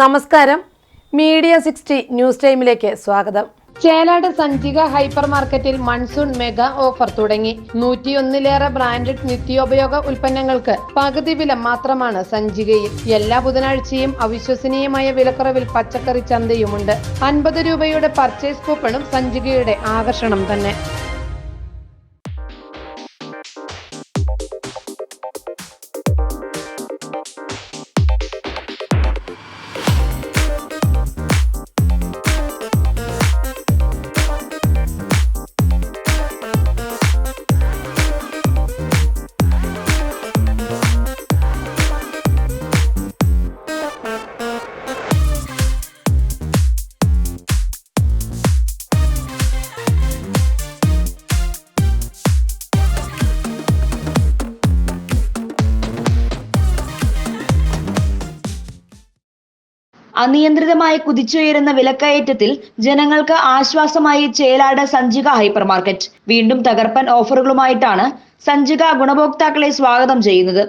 നമസ്കാരം. Media sixty news ടൈമിലേക്ക് സ്വാഗതം. ചേലാട് സഞ്ചിക ഹൈപ്പർ മാർക്കറ്റിൽ മൺസൂൺ മെഗാ ഓഫർ തുടങ്ങി. നൂറ്റിയൊന്നിലേറെ ബ്രാൻഡഡ് നിത്യോപയോഗ ഉൽപ്പന്നങ്ങൾക്ക് പകുതി വില മാത്രമാണ് സഞ്ചികയിൽ. എല്ലാ ബുധനാഴ്ചയും അവിശ്വസനീയമായ വിലക്കുറവിൽ പച്ചക്കറി ചന്തയുമുണ്ട്. അൻപത് രൂപയുടെ പർച്ചേസ് കൂപ്പണും സഞ്ചികയുടെ ആകർഷണം തന്നെ. അനിയന്ത്രിതമായി കുതിച്ചുയരുന്ന വിലക്കയറ്റത്തിൽ ജനങ്ങൾക്ക് ആശ്വാസമായി ചേലാട് സഞ്ചിക ഹൈപ്പർ മാർക്കറ്റ് വീണ്ടും തകർപ്പൻ ഓഫറുകളുമായിട്ടാണ് സഞ്ചിക ഗുണഭോക്താക്കളെ സ്വാഗതം ചെയ്യുന്നത്.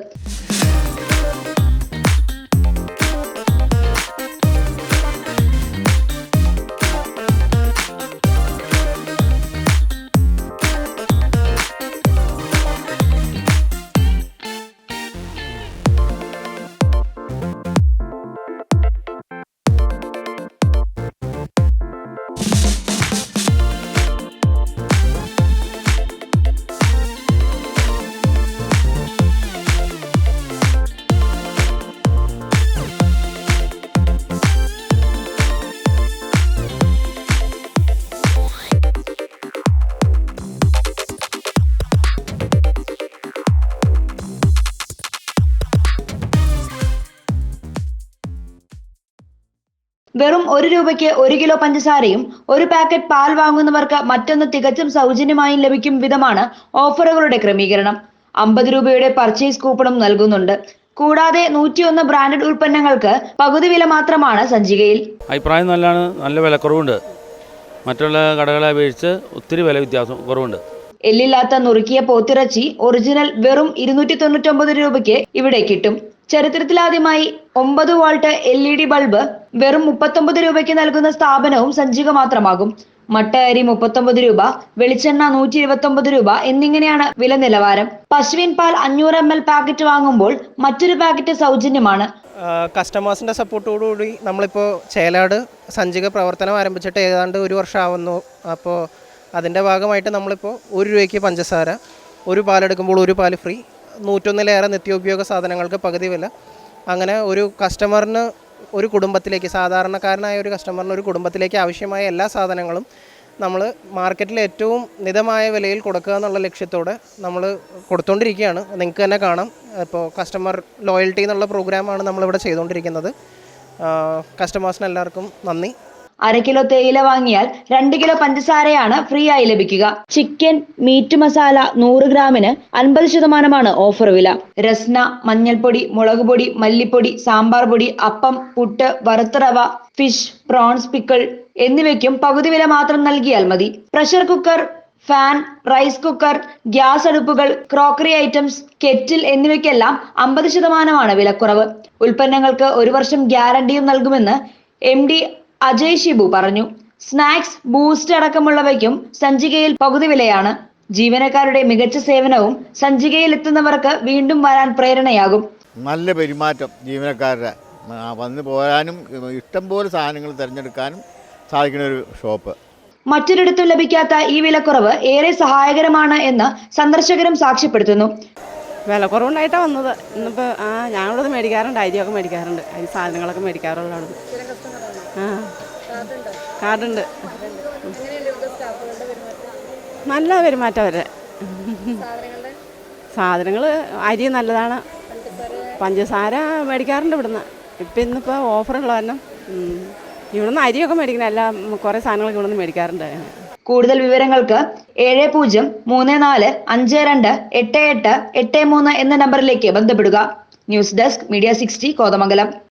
വെറും ഒരു രൂപയ്ക്ക് ഒരു കിലോ പഞ്ചസാരയും ഒരു പാക്കറ്റ് പാൽ വാങ്ങുന്നവർക്ക് മറ്റൊന്ന് തികച്ചും സൗജന്യമായും ലഭിക്കും വിധമാണ് ഓഫറുകളുടെ ക്രമീകരണം. അമ്പത് രൂപയുടെ പർച്ചേസ് കൂപ്പണും നൽകുന്നുണ്ട്. കൂടാതെ നൂറ്റിയൊന്ന് ബ്രാൻഡഡ് ഉൽപ്പന്നങ്ങൾക്ക് പകുതി വില മാത്രമാണ് സഞ്ചികയിൽ. അഭിപ്രായം നല്ലതാണ് നല്ല വിലക്കുറവുണ്ട്. മറ്റുള്ള കടകളെ അപേക്ഷിച്ച് ഒത്തിരി വില വ്യത്യാസം കുറവുണ്ട്. എല്ലില്ലാത്ത നുറുക്കിയ പോത്തിറച്ചി ഒറിജിനൽ വെറും ഇരുന്നൂറ്റി തൊണ്ണൂറ്റൊമ്പത് രൂപയ്ക്ക് ഇവിടെ കിട്ടും. ചരിത്രത്തിലാദ്യമായി ഒമ്പത് volt L E D bulb വെറും മുപ്പത്തൊമ്പത് രൂപയ്ക്ക് നൽകുന്ന സ്ഥാപനവും സഞ്ചിക മാത്രമാകും. മട്ട അരി മുപ്പത്തൊമ്പത് രൂപ വെളിച്ചെണ്ണ നൂറ്റി ഇരുപത്തൊമ്പത് രൂപ എന്നിങ്ങനെയാണ് വില നിലവാരം. പശുവിൻ പാൽ അഞ്ഞൂറ് എം എൽ പാക്കറ്റ് വാങ്ങുമ്പോൾ മറ്റൊരു പാക്കറ്റ് സൗജന്യമാണ്. കസ്റ്റമേഴ്സിന്റെ സപ്പോർട്ടോടുകൂടി നമ്മളിപ്പോ ചേലാട് സഞ്ചിക പ്രവർത്തനം ആരംഭിച്ചിട്ട് ഏതാണ്ട് ഒരു വർഷമാവുന്നു. അപ്പോൾ അതിന്റെ ഭാഗമായിട്ട് നമ്മളിപ്പോൾ ഒരു രൂപയ്ക്ക് പഞ്ചസാര ഒരു പാലെടുക്കുമ്പോൾ ഒരു പാൽ ഫ്രീ നൂറ്റൊന്നിലേറെ നിത്യോപയോഗ സാധനങ്ങൾക്ക് പകുതി വില. അങ്ങനെ ഒരു കസ്റ്റമറിന് ഒരു കുടുംബത്തിലേക്ക് സാധാരണക്കാരനായ ഒരു കസ്റ്റമറിന് ഒരു കുടുംബത്തിലേക്ക് ആവശ്യമായ എല്ലാ സാധനങ്ങളും നമ്മൾ മാർക്കറ്റിൽ ഏറ്റവും മിതമായ വിലയിൽ കൊടുക്കുക എന്നുള്ള ലക്ഷ്യത്തോടെ നമ്മൾ കൊടുത്തുകൊണ്ടിരിക്കുകയാണ് നിങ്ങൾക്ക് തന്നെ കാണാം. ഇപ്പോൾ കസ്റ്റമർ ലോയൽറ്റി എന്നുള്ള പ്രോഗ്രാമാണ് നമ്മളിവിടെ ചെയ്തുകൊണ്ടിരിക്കുന്നത് കസ്റ്റമേഴ്സിന് എല്ലാവർക്കും നന്ദി. അര കിലോ തേയില വാങ്ങിയാൽ രണ്ട് കിലോ പഞ്ചസാരയാണ് ഫ്രീ ആയി ലഭിക്കുക. ചിക്കൻ മീറ്റ് മസാല നൂറ് ഗ്രാമിന് അൻപത് ശതമാനമാണ് ഓഫർ വില. രസ്ന മഞ്ഞൾപ്പൊടി മുളക് പൊടി മല്ലിപ്പൊടി സാമ്പാർ പൊടി അപ്പം പുട്ട് വറുത്തറവ ഫിഷ് പ്രോൺസ് പിക്കിൾ എന്നിവയ്ക്കും പകുതി വില മാത്രം നൽകിയാൽ മതി. Pressure cooker fan rice cooker gas അടുപ്പുകൾ crockery items kettle എന്നിവയ്ക്കെല്ലാം അമ്പത് ശതമാനമാണ് വിലക്കുറവ്. ഉൽപ്പന്നങ്ങൾക്ക് ഒരു വർഷം ഗ്യാരണ്ടിയും നൽകുമെന്ന് എം ഡി അജയ് ഷിബു പറഞ്ഞു. സ്നാക്സ് ബൂസ്റ്റ് അടക്കമുള്ളവയ്ക്കും സഞ്ചികയിൽ പകുതി വിലയാണ്. ജീവനക്കാരുടെ മികച്ച സേവനവും സഞ്ചികയിൽ എത്തുന്നവർക്ക് വീണ്ടും വരാൻ പ്രേരണയാകും. നല്ല പെരുമാറ്റം ജീവനക്കാരുടെ. വന്നു പോരാനും ഇഷ്ടംപോലെ സാധനങ്ങൾ തിരഞ്ഞെടുക്കാനും സാധിക്കുന്ന ഒരു ഷോപ്പ്. മറ്റൊരിടത്തും ലഭിക്കാത്ത ഈ വിലക്കുറവ് ഏറെ സഹായകരമാണ് എന്ന് സന്ദർശകരും സാക്ഷ്യപ്പെടുത്തുന്നു. വില കുറവുണ്ടായിട്ടാണ് വന്നത്. ഇന്നിപ്പോൾ ആ ഞങ്ങളിവിടെ മേടിക്കാറുണ്ട് അരിയൊക്കെ മേടിക്കാറുണ്ട്. അരി സാധനങ്ങളൊക്കെ മേടിക്കാറുള്ളതാണ്. കാർഡുണ്ട്. നല്ല പെരുമാറ്റം അവരെ സാധനങ്ങൾ അരി നല്ലതാണ്. പഞ്ചസാര മേടിക്കാറുണ്ട് ഇവിടുന്ന്. ഇപ്പം ഇന്നിപ്പോൾ ഓഫറുള്ള കാരണം. ഇവിടുന്ന് അരിയൊക്കെ മേടിക്കണം എല്ലാം കുറേ സാധനങ്ങളൊക്കെ ഇവിടുന്ന് മേടിക്കാറുണ്ട്. കൂടുതൽ വിവരങ്ങൾക്ക് ഏഴ് പൂജ്യം മൂന്ന് നാല് അഞ്ച് രണ്ട് എട്ട് എട്ട് എട്ട് മൂന്ന് എന്ന നമ്പറിലേക്ക് ബന്ധപ്പെടുക. News desk media sixty Kothamangalam.